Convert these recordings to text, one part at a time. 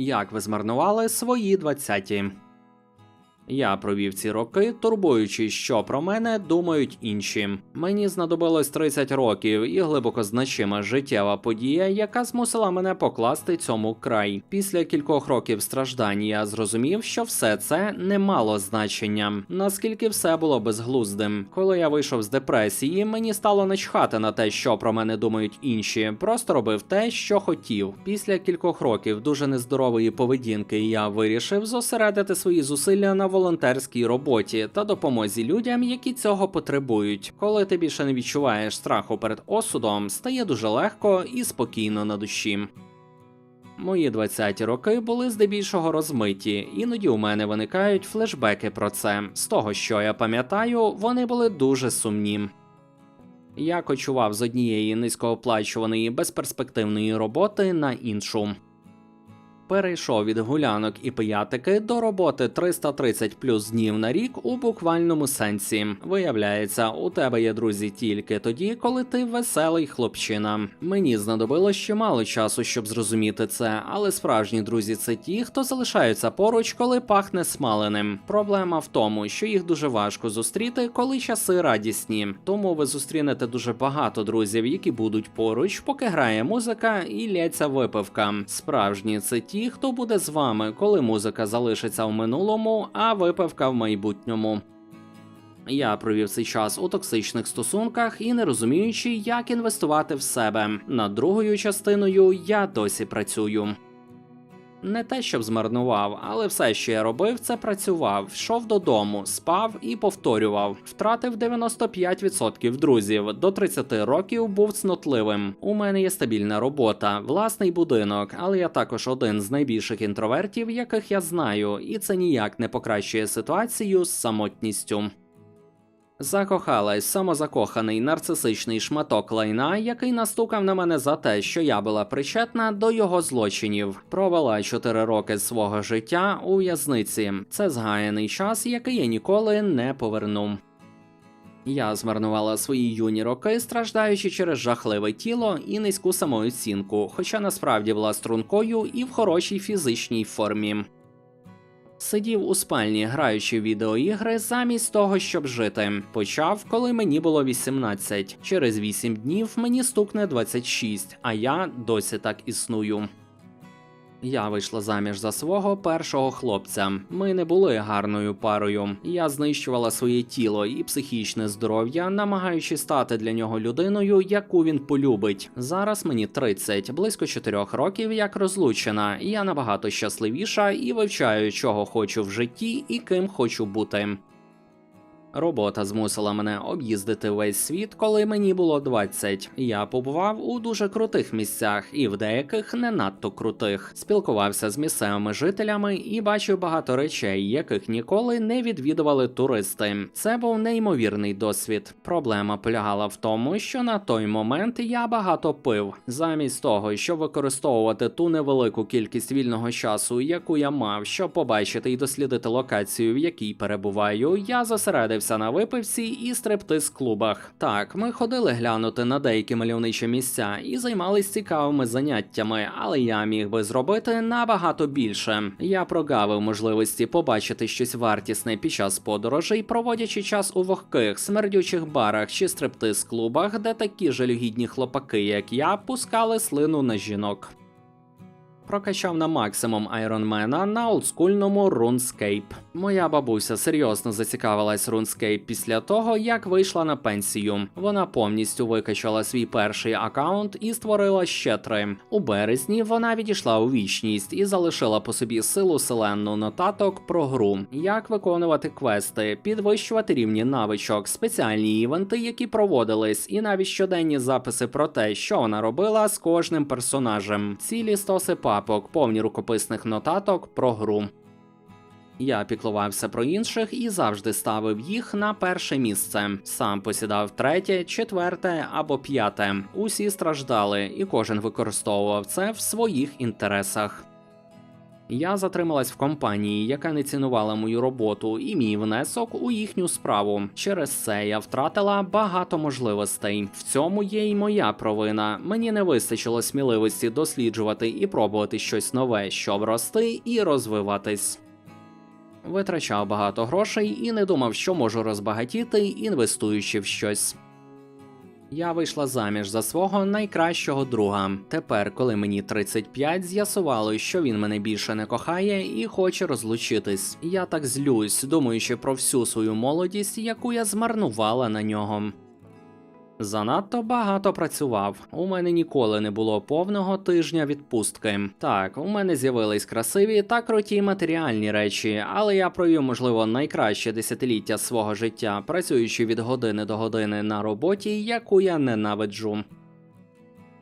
Як ви змарнували свої двадцяті? Я провів ці роки, турбуючись, що про мене думають інші. Мені знадобилось 30 років і глибоко значима життєва подія, яка змусила мене покласти цьому край. Після кількох років страждань я зрозумів, що все це не мало значення, наскільки все було безглуздим. Коли я вийшов з депресії, мені стало начхати на те, що про мене думають інші. Просто робив те, що хотів. Після кількох років дуже нездорової поведінки я вирішив зосередити свої зусилля на волонтерській роботі та допомозі людям, які цього потребують. Коли ти більше не відчуваєш страху перед осудом, стає дуже легко і спокійно на душі. Мої 20-ті роки були здебільшого розмиті, іноді у мене виникають флешбеки про це. З того, що я пам'ятаю, вони були дуже сумні. Я кочував з однієї низькооплачуваної безперспективної роботи на іншу. Перейшов від гулянок і пиятики до роботи 330 плюс днів на рік у буквальному сенсі. Виявляється, у тебе є друзі тільки тоді, коли ти веселий хлопчина. Мені знадобилось ще мало часу, щоб зрозуміти це, але справжні друзі це ті, хто залишаються поруч, коли пахне смаленим. Проблема в тому, що їх дуже важко зустріти, коли часи радісні. Тому ви зустрінете дуже багато друзів, які будуть поруч, поки грає музика і лється випивка. Справжні це ті, хто буде з вами, коли музика залишиться в минулому, а випивка в майбутньому. Я провів цей час у токсичних стосунках і не розуміючи, як інвестувати в себе. Над другою частиною я досі працюю. Не те, щоб змарнував, але все, що я робив, це працював, йшов додому, спав і повторював. Втратив 95% друзів. До 30 років був цнотливим. У мене є стабільна робота, власний будинок, але я також один з найбільших інтровертів, яких я знаю, і це ніяк не покращує ситуацію з самотністю. Закохалась самозакоханий нарцисичний шматок лайна, який настукав на мене за те, що я була причетна до його злочинів. Провела 4 роки свого життя у в'язниці. Це згаяний час, який я ніколи не поверну. Я змарнувала свої юні роки, страждаючи через жахливе тіло і низьку самооцінку, хоча насправді була стрункою і в хорошій фізичній формі. Сидів у спальні, граючи відеоігри, замість того, щоб жити. Почав, коли мені було 18. Через 8 днів мені стукне 26, а я досі так існую. Я вийшла заміж за свого першого хлопця. Ми не були гарною парою. Я знищувала своє тіло і психічне здоров'я, намагаючись стати для нього людиною, яку він полюбить. Зараз мені 30, близько 4 років як розлучена. Я набагато щасливіша і вивчаю, чого хочу в житті і ким хочу бути. Робота змусила мене об'їздити весь світ, коли мені було 20. Я побував у дуже крутих місцях і в деяких не надто крутих. Спілкувався з місцевими жителями і бачив багато речей, яких ніколи не відвідували туристи. Це був неймовірний досвід. Проблема полягала в тому, що на той момент я багато пив. Замість того, щоб використовувати ту невелику кількість вільного часу, яку я мав, щоб побачити і дослідити локацію, в якій перебуваю, я зосередився на випивці і стриптиз-клубах. Так, ми ходили глянути на деякі мальовничі місця і займались цікавими заняттями, але я міг би зробити набагато більше. Я прогавив можливості побачити щось вартісне під час подорожей, проводячи час у вогких, смердючих барах чи стриптиз-клубах, де такі жалюгідні хлопаки, як я, пускали слину на жінок. Прокачав на максимум айронмена на олдскульному RuneScape. Моя бабуся серйозно зацікавилась RuneScape після того, як вийшла на пенсію. Вона повністю викачала свій перший аккаунт і створила ще три. У березні вона відійшла у вічність і залишила по собі силу селенну нотаток про гру, як виконувати квести, підвищувати рівні навичок, спеціальні івенти, які проводились, і навіть щоденні записи про те, що вона робила з кожним персонажем. Цілі стоси папок, повні рукописних нотаток про гру. Я піклувався про інших і завжди ставив їх на перше місце. Сам посідав третє, четверте або п'яте. Усі страждали, і кожен використовував це в своїх інтересах. Я затрималась в компанії, яка не цінувала мою роботу і мій внесок у їхню справу. Через це я втратила багато можливостей. В цьому є й моя провина. Мені не вистачило сміливості досліджувати і пробувати щось нове, щоб рости і розвиватись. Витрачав багато грошей і не думав, що можу розбагатіти, інвестуючи в щось. Я вийшла заміж за свого найкращого друга. Тепер, коли мені 35, з'ясувало, що він мене більше не кохає і хоче розлучитись. Я так злюсь, думаючи про всю свою молодість, яку я змарнувала на нього. Занадто багато працював. У мене ніколи не було повного тижня відпустки. Так, у мене з'явились красиві та круті матеріальні речі, але я провів, можливо, найкраще десятиліття свого життя, працюючи від години до години на роботі, яку я ненавиджу.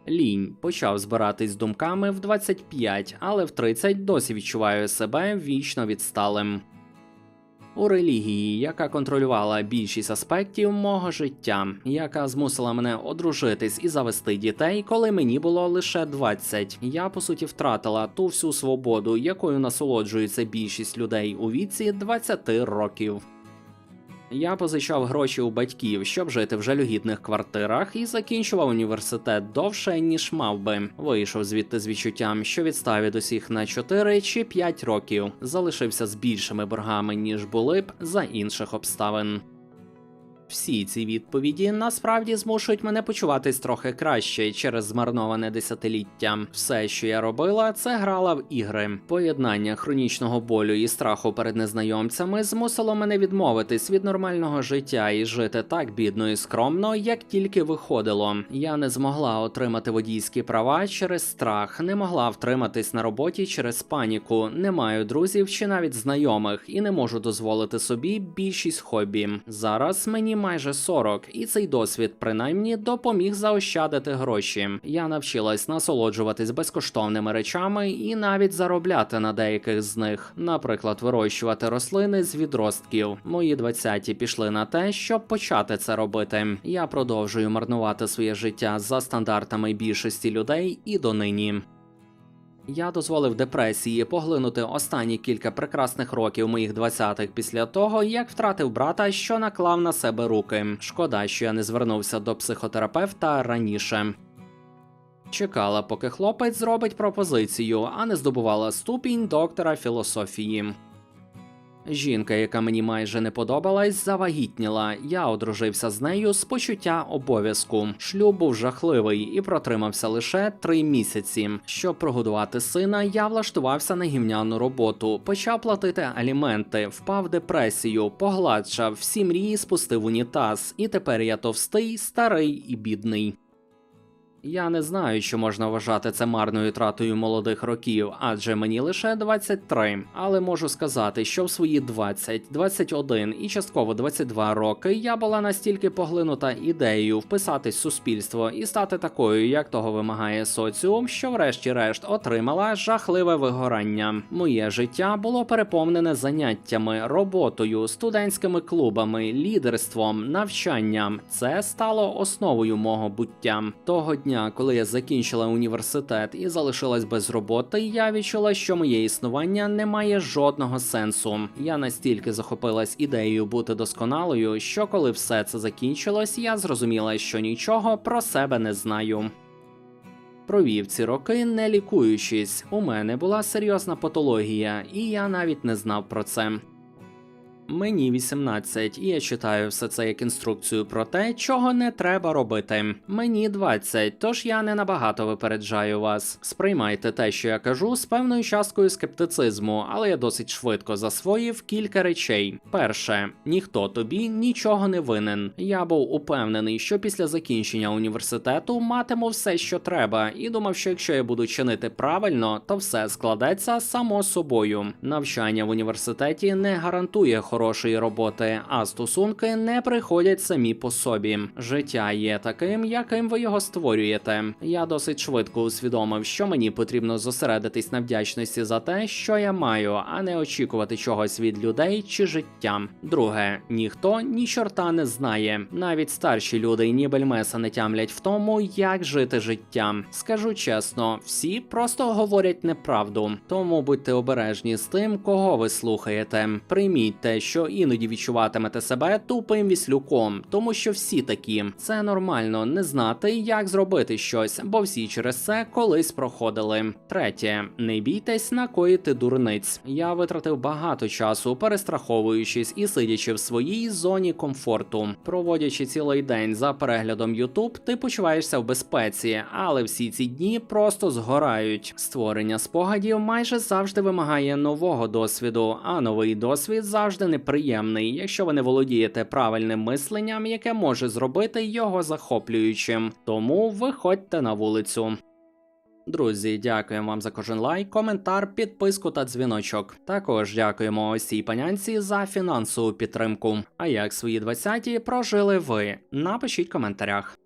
Лінь почав збиратись з думками в 25, але в 30 досі відчуваю себе вічно відсталим. У релігії, яка контролювала більшість аспектів мого життя, яка змусила мене одружитись і завести дітей, коли мені було лише 20. Я по суті втратила ту всю свободу, якою насолоджується більшість людей у віці 20 років. Я позичав гроші у батьків, щоб жити в жалюгідних квартирах, і закінчував університет довше, ніж мав би. Вийшов звідти з відчуттям, що відстав від усіх на 4 чи 5 років, залишився з більшими боргами, ніж були б за інших обставин. Всі ці відповіді насправді змушують мене почуватись трохи краще через змарноване десятиліття. Все, що я робила, це грала в ігри. Поєднання хронічного болю і страху перед незнайомцями змусило мене відмовитись від нормального життя і жити так бідно і скромно, як тільки виходило. Я не змогла отримати водійські права через страх, не могла втриматись на роботі через паніку, не маю друзів чи навіть знайомих, і не можу дозволити собі більшість хобі. Зараз мені майже 40, і цей досвід принаймні допоміг заощадити гроші. Я навчилась насолоджуватись безкоштовними речами і навіть заробляти на деяких з них, наприклад, вирощувати рослини з відростків. Мої 20-ті пішли на те, щоб почати це робити. Я продовжую марнувати своє життя за стандартами більшості людей і донині. Я дозволив депресії поглинути останні кілька прекрасних років моїх 20-х після того, як втратив брата, що наклав на себе руки. Шкода, що я не звернувся до психотерапевта раніше. Чекала, поки хлопець зробить пропозицію, а не здобувала ступінь доктора філософії. Жінка, яка мені майже не подобалась, завагітніла. Я одружився з нею з почуття обов'язку. Шлюб був жахливий і протримався лише три місяці. Щоб прогодувати сина, я влаштувався на гімняну роботу, почав платити аліменти, впав в депресію, погладшав, всі мрії спустив унітаз, і тепер я товстий, старий і бідний. Я не знаю, що можна вважати це марною тратою молодих років, адже мені лише 23, але можу сказати, що в свої 20, 21 і частково 22 роки я була настільки поглинута ідеєю вписатись в суспільство і стати такою, як того вимагає соціум, що врешті-решт отримала жахливе вигорання. Моє життя було переповнене заняттями, роботою, студентськими клубами, лідерством, навчанням. Це стало основою мого буття. Того дня, коли я закінчила університет і залишилась без роботи, я відчула, що моє існування не має жодного сенсу. Я настільки захопилась ідеєю бути досконалою, що коли все це закінчилось, я зрозуміла, що нічого про себе не знаю. Провів ці роки не лікуючись. У мене була серйозна патологія, і я навіть не знав про це. Мені 18, і я читаю все це як інструкцію про те, чого не треба робити. Мені 20, тож я не набагато випереджаю вас. Сприймайте те, що я кажу, з певною часткою скептицизму, але я досить швидко засвоїв кілька речей. Перше, ніхто тобі нічого не винен. Я був упевнений, що після закінчення університету матиму все, що треба, і думав, що якщо я буду чинити правильно, то все складеться само собою. Навчання в університеті не гарантує хорошого хорошої роботи, а стосунки не приходять самі по собі. Життя є таким, яким ви його створюєте. Я досить швидко усвідомив, що мені потрібно зосередитись на вдячності за те, що я маю, а не очікувати чогось від людей чи життя. Друге, ніхто ні чорта не знає. Навіть старші люди і ні бельмеса не тямлять в тому, як жити життя. Скажу чесно, всі просто говорять неправду. Тому будьте обережні з тим, кого ви слухаєте. Прийміть те, що іноді відчуватимете себе тупим віслюком, тому що всі такі. Це нормально не знати, як зробити щось, бо всі через це колись проходили. Третє, не бійтесь накоїти дурниць. Я витратив багато часу, перестраховуючись і сидячи в своїй зоні комфорту. Проводячи цілий день за переглядом YouTube, ти почуваєшся в безпеці, але всі ці дні просто згорають. Створення спогадів майже завжди вимагає нового досвіду, а новий досвід завжди неприємний, якщо ви не володієте правильним мисленням, яке може зробити його захоплюючим. Тому виходьте на вулицю. Друзі, дякуємо вам за кожен лайк, коментар, підписку та дзвіночок. Також дякуємо ось цій панянці за фінансову підтримку. А як свої 20-ті прожили ви? Напишіть в коментарях.